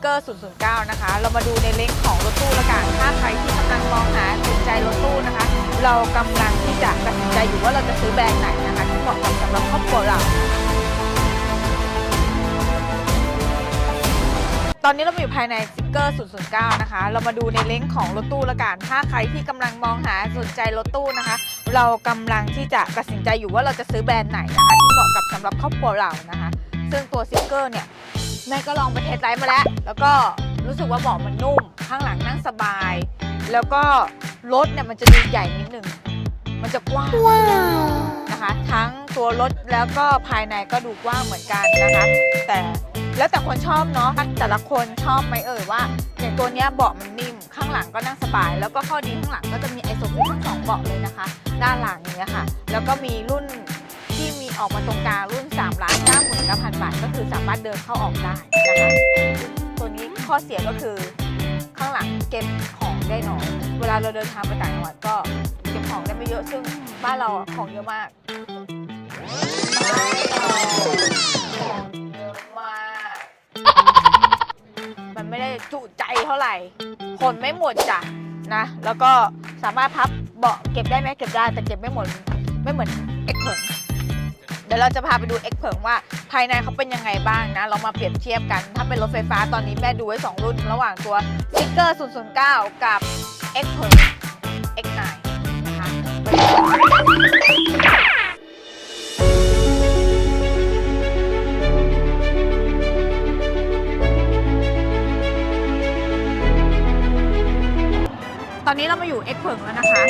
เกอร์ 009 นะคะ เรามาดูในเล้งของรถตู้ละกัน ถ้าใครที่กำลังมองหาสนใจรถตู้นะคะ เรากำลังที่จะตัดสินใจอยู่ว่าเราจะซื้อแบรนด์ไหนนะคะ ที่เหมาะกับสำหรับครอบครัวเรา ตอนนี้เราอยู่ภายในซิกเกอร์ 009 นะคะ เรามาดูในเล้งของรถตู้ละกัน ถ้าใครที่กำลังมองหาสนใจรถตู้นะคะ เรากำลังที่จะตัดสินใจอยู่ว่าเราจะซื้อแบรนด์ไหนนะคะ ที่เหมาะกับสำหรับครอบครัวเรานะคะ ซึ่งตัวซิกเกอร์เนี่ย แม่ก็ลองไปเทสไดรฟ์มาแล้ว แล้วก็รู้สึกว่าเบาะมันนุ่ม ข้างหลังนั่งสบาย แล้วก็รถเนี่ยมันจะดูใหญ่นิดนึง มันจะกว้างนะคะ ทั้งตัวรถแล้วก็ภายในก็ดูกว้างเหมือนกันนะคะ แต่แล้วแต่คนชอบเนาะ แต่ละคนชอบไหมเอ่ยว่าอย่างตัวเนี้ยเบาะมันนิ่ม ข้างหลังก็นั่งสบาย แล้วก็ข้อดีข้างหลังก็จะมีไอโซฟิทั้งสองเบาะเลยนะคะ ด้านหลังเนี้ยค่ะ แล้วก็มีรุ่นที่มีออกมาตรงกลางรุ่น3ล้าน9 9 0 0 0 บาท ก็คือสามารถเดินเข้าออกได้นะคะตัวนี้ข้อเสียก็คือข้างหลังเก็บของได้น้อยเวลาเราเดินทางไปต่างจังหวัดก็เก็บของได้ไม่เยอะซึ่งบ้านเราอะของเยอะมากของเยอะมาก มันไม่ได้จุใจเท่าไหร่คนไม่หมดจ้ะนะ แล้วก็สามารถพับเบาะเก็บได้ไหมเก็บได้แต่เก็บไม่หมดไม่เหมือนเอ็กเพิง เดี๋ยวเราจะพาไปดูเอ็กเพิงว่าภายในเขาเป็นยังไงบ้างนะ เรามาเปรียบเทียบกัน ถ้าเป็นรถไฟฟ้าตอนนี้แม่ดูไว้ 2 รุ่น ระหว่างตัวซิกเกอร์ 009 กับ X เพิง X9 นะคะตอนนี้เรามาอยู่ X เพิงแล้วนะคะ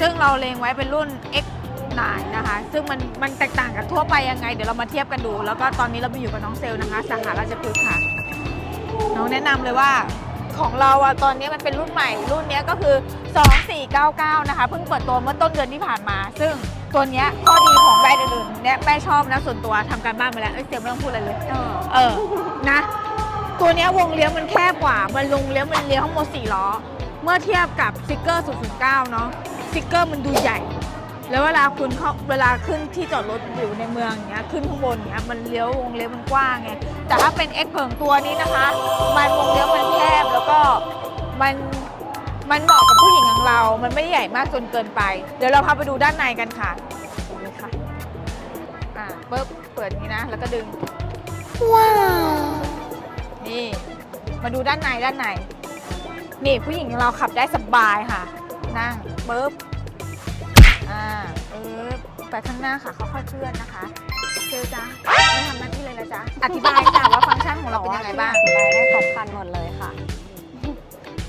ซึ่งเราเลงไว้เป็นรุ่น X X9 นะคะ ซึ่งมันมันแตกต่างกันทั่วไปยังไง เดี๋ยวเรามาเทียบกันดู แล้วก็ตอนนี้เรามาอยู่กับน้องเซลล์นะคะ สาขาราชพฤกษ์ค่ะ น้องแนะนำเลยว่าของเราอะตอนนี้มันเป็นรุ่นใหม่ รุ่นเนี้ยก็คือ 2499 นะคะ เพิ่งเปิดตัวเมื่อต้นเดือนที่ผ่านมา ซึ่งตัวเนี้ยข้อดีของแบรนด์อื่นๆเนี่ยแม่ชอบนะส่วนตัวทำการบ้านมาแล้วเอ้ยเซลล์ไม่ต้องพูดอะไรเลยเออ นะ ตัวเนี้ยวงเลี้ยวมันแคบกว่า มันลงเลี้ยวมันเลี้ยวทั้งหมด4ล้อ เมื่อเทียบกับซิกเกอร์009 เนาะซิกเกอร์มันดูใหญ่ แล้วเวลาคุณเข้าเวลาขึ้นที่จอดรถอยู่ในเมืองอย่างเงี้ยขึ้นข้างบนเงี้ยมันเลี้ยววงเลี้ยวมันกว้างไงแต่ถ้าเป็น X เพิงตัวนี้นะคะ มันวงเลี้ยวมันแคบแล้วก็มันมันเหมาะกับผู้หญิงอย่างเรา มันไม่ใหญ่มากจนเกินไป เดี๋ยวเราพาไปดูด้านในกันค่ะนี่ค่ะอ่าปึ๊บเปิดนี้นะ แล้วก็ดึง ว้าวนี่มาดูด้านในด้านในนี่ผู้หญิงอย่างเราขับได้สบายค่ะ นั่งปึ๊บอ่าปึ๊บไปข้างหน้าค่ะค่อยๆเคลื่อนนะคะเจอจ้าไม่ทำหน้าที่เลยนะจ๊ะอธิบายจ้ะว่าฟังก์ชันของเราเป็นยังไงบ้างอธิบายได้ครบครันหมดเลยค่ะ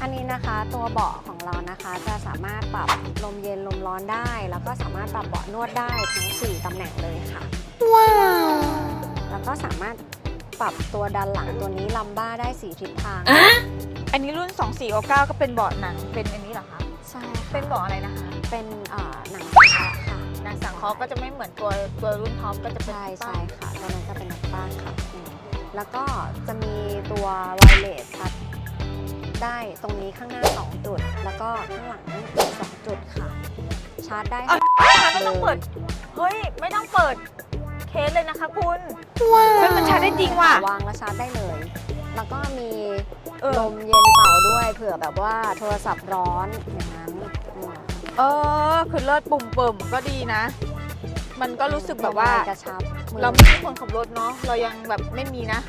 อันนี้นะคะตัวเบาะของเรานะคะจะสามารถปรับลมเย็นลมร้อนได้ แล้วก็สามารถปรับเบาะนวดได้ทั้ง 4ตำแหน่งเลยค่ะ ว้าวแล้วก็สามารถปรับตัวดันหลังตัวนี้ลัมบ้าได้สีทิศทาง อันนี้รุ่น 2499 ก็เป็นเบาะหนังเป็นอันนี้เหรอคะ ใช่เป็ค่ะนเบาะอะไรนะคะ เป็นเอ่อหนังสังเคราะห์ค่ะหนังสังเคราะห์ก็จะไม่เหมือนตัวตัวรุ่นท็อปก็จะเป็นใช่ป้าใช่ค่ะตัวนั้นจะเป็นนักบ้านค่ะอืมแล้วก็จะมีตัวไวเลสชัดได้ตรงนี้ข้างหน้า 2 จุด แล้วก็ข้างหลังอีก2จุดค่ะ ชาร์จได้เอ้ยทั้งไม่ต้องเปิด เฮ้ย ไม่ต้องเปิดเคสเลยนะคะคุณว้าเฮ้ยมันชาร์จได้จริงว่ะ วางแล้วชาร์จได้เลย แล้วก็มีเออ ลมเย็นเป่าด้วยเผื่อแบบว่าโทรศัพท์ร้อนอย่างนั้นอืม เออ คือเลิศปุ่มเปิ่มก็ดีนะ มันก็รู้สึกแบบว่า กระชับมือเราไม่ใช่คนขับรถเนาะเรายังแบบไม่มีนะ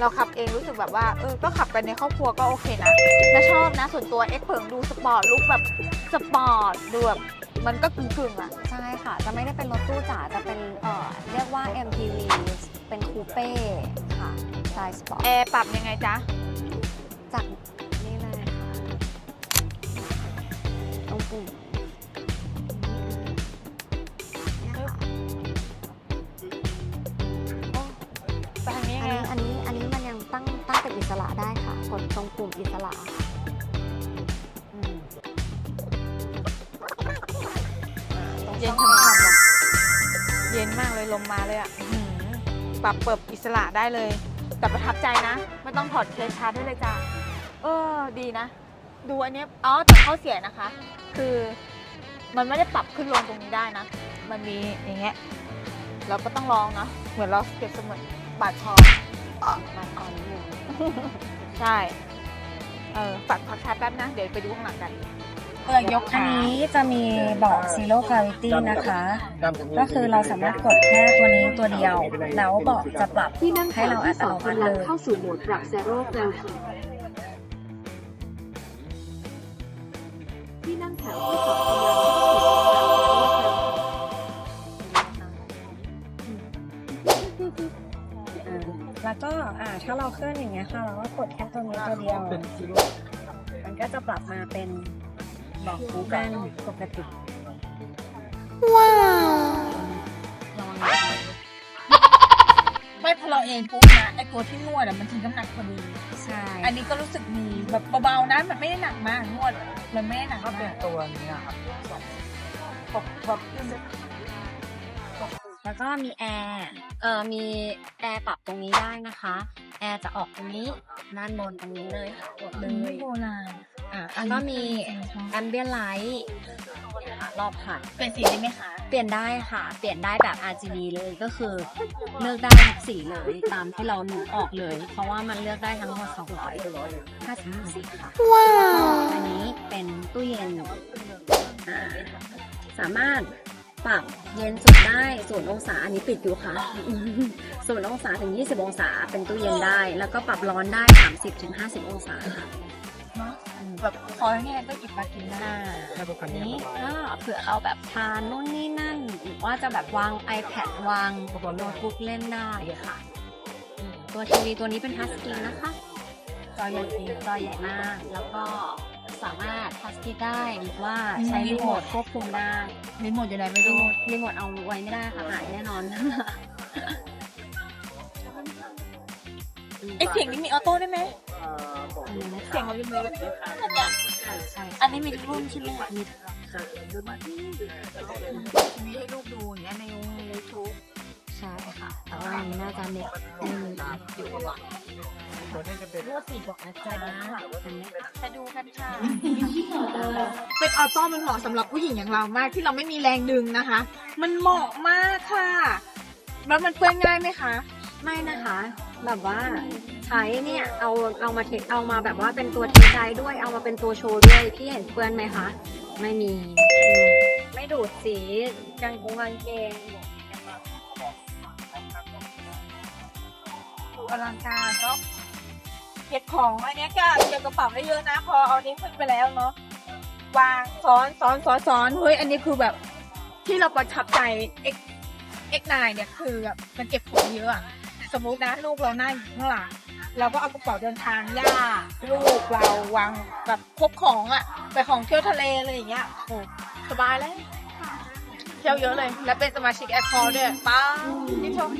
เราขับเองรู้สึกแบบว่าเออก็ขับกันในครอบครัวก็โอเคนะและชอบนะ ส่วนตัวเอ็กเพิงดูสปอร์ตลุกแบบสปอร์ตดูแบบมันก็กึ่งๆอะใช่ค่ะ จะไม่ได้เป็นรถตู้จ๋าจะเป็นเอ่อเรียกว่า MPV เป็นคูเป้ค่ะสไตล์สปอร์ตแอร์ปรับยังไงจ๊ะจาก ตรงปุ่มเนี่ยค่ะไปทางนี้อัยังนไงนี้อันนี้อันนี้มันยังตั้งตั้งเป็นอิสระได้ค่ะ กดตรงปุ่มอิสระค่ะอืมตรงเย็นช่องฉ่ำๆว่ะเย็นมากเลยลมมาเลยอะอื้อหือปรับเปิดอิสระได้เลย แต่ประทับใจนะ ไม่ต้องถอดเคสชาร์จได้เลยจ้าเออ ดีนะ ดูอันเนี้ยอ๋อแต่ข้อเสียนะคะ คือมันไม่ได้ปรับขึ้นลงตรงนี้ได้นะ มันมีอย่างเงี้ย เราก็ต้องลองเนาะเหมือนเราเปรียบเสมือนบาดคอมาตอนนี้หนึ่งใช่ เออฝากพักชาร์จแป๊บนะ เดี๋ยวไปดูข้างหลังกันเพื่อยกอันขานี้จะมีบอก zero gravity นะคะ ก็คือเราสามารถกดแค่ตัวนี้ตัวเดียว แล้วบอกจะปรับที่นั่งแถให้วเราอัที่ตสโนองมัติกำลัเลงยเข้าสู่โหมดปรับ Zero Gravity ที่นั่งแถวที่สองกำลังแล้วก็อ่าถ้าเราเคลื่อนอย่างเงี้ยค่ะ เราก็กดแค่ตัวนี้ตัวเดียว มันก็จะปรับมาเป็นบอกคูกันปกติ ว้าว ไม่พอเราเองปุ๊บนะไอตัวที่นวดอะมันทิ้งน้ำหนักพอดี ใช่อันนี้ก็รู้สึกดีแบบเบาๆนะมันไม่ได้หนักมากนวดมันไม่ได้หนักก็เป็นมากตัวนี้ครับปกปกขึ้นแล้วก็มีแอร์เอ่อมีแอร์ปรับตรงนี้ได้นะคะ แอร์จะออกตรงนี้ด้านบนตรงนี้เลยค่ะกดเลยโบราณอะแล้วก็มีแอมเบียนไลท์ รอบคันเป็นสีได้ไหมคะ เปลี่ยนได้ค่ะ เปลี่ยนได้แบบ RGB เลยก็คือเลือกได้ทุกสีเลยตามที่เราหนุนออกเลย เพราะว่ามันเลือกได้ทั้งหมด255สีค่ะว้าวอันนี้เป็นตู้เย็นอ่าสามารถปรับเย็นสุดได้ศูนย์องศาอันนี้ปิดอยู่ค่ะศูนย์องศาถึง 20 องศาเป็นตู้เย็นได้ แล้วก็ปรับร้อนได้ 30ถึง50 องศาค่ะเนาะ แบบคอแห้งก็หยิบมากินได้ถ้าพวกคันอันนี้นี้ก็เผื่อเราแบบทานนู่นนี่นั่นหรือว่าจะแบบวาง iPad วางโน้ตบุ๊กเล่นได้ค่ะอืมตัวทีวีตัวนี้เป็นทัชสกรีนนะคะ จอใหญ่จริงจอใหญ่มาก แล้วก็สามารถทัชสกรีนได้หรือว่าใช้รีโมทควบคุมได้ รีโมทอยู่ไหนไม่รีรู้โมทรีโมทเอาไว้ไม่ได้ค่ะหายแน่นอนไอเสียงนี้มีออโต้ได้ไหมอันนี้นะ เสียงคะเราอยู่เลยใช่อันนี้มีทุกรุ่นใช่ไหมคะมีมีให้ลูกดูอย่างเงี้ยในยูทูบใช่ค่ะ แต่ว่าอันนี้น่าจะเน็ตไม่มีอยู่ก่อนตัวนี้จะเป็นรวสีบอกนะจ๊ะอันนี้ไปดูกันค่ะ เป็นออโต้มันเหมาะสำหรับผู้หญิงอย่างเรามากที่เราไม่มีแรงดึงนะคะ มันเหมาะมากค่ะ แล้วมันเปื้อนง่ายไหมคะ ไม่นะคะ แบบว่า ใช้เนี่ยเอาเอามาเทเอามาแบบว่าเป็นตัวเทใจด้วยเอามาเป็นตัวโชว์ด้วยพี่เห็นเปื้อนไหมคะ ไม่มี ไม่ดูดสีกางกงกางเกงดูอลังการเนาะเก็บของอันนี้ก็เก็บกระเป๋าได้เยอะนะ พอเอานี้ขึ้นไปแล้วเนาะวางซ้อนซ้อนซ้อนซ้อนเฮ้ยอันนี้คือแบบที่เราประทับใจ X X 9เนี่ยคือแบบมันเก็บของเยอะอะสมมุตินะลูกเราหนั่งอยู่ข้างหลัง เราก็เอากระเป๋าเดินทางย่าลูกเราวางแบบพกของอะไปของเที่ยวทะเลอะไรอย่างเงี้ยโอ้สบายเลยเที่ยวเยอะเลย และเป็นสมาชิกแอร์คอร์ด้วยป้าที่ชม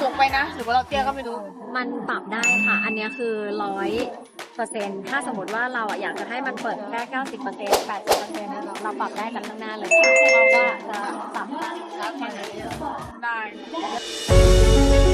สูงไปนะ หรือว่าเราเตี้ยก็ไม่รู้มันปรับได้ค่ะ อันนี้คือร้อยเปอร์เซ็นต์ถ้าสมมติว่าเราอะอยากจะให้มันเปิดแค่เก้าสิบเปอร์เซ็นต์แปดสิบเปอร์เซ็นต์เราปรับได้จากข้างหน้าเลยเพราะว่าจะปรับได้แค่ไหนได้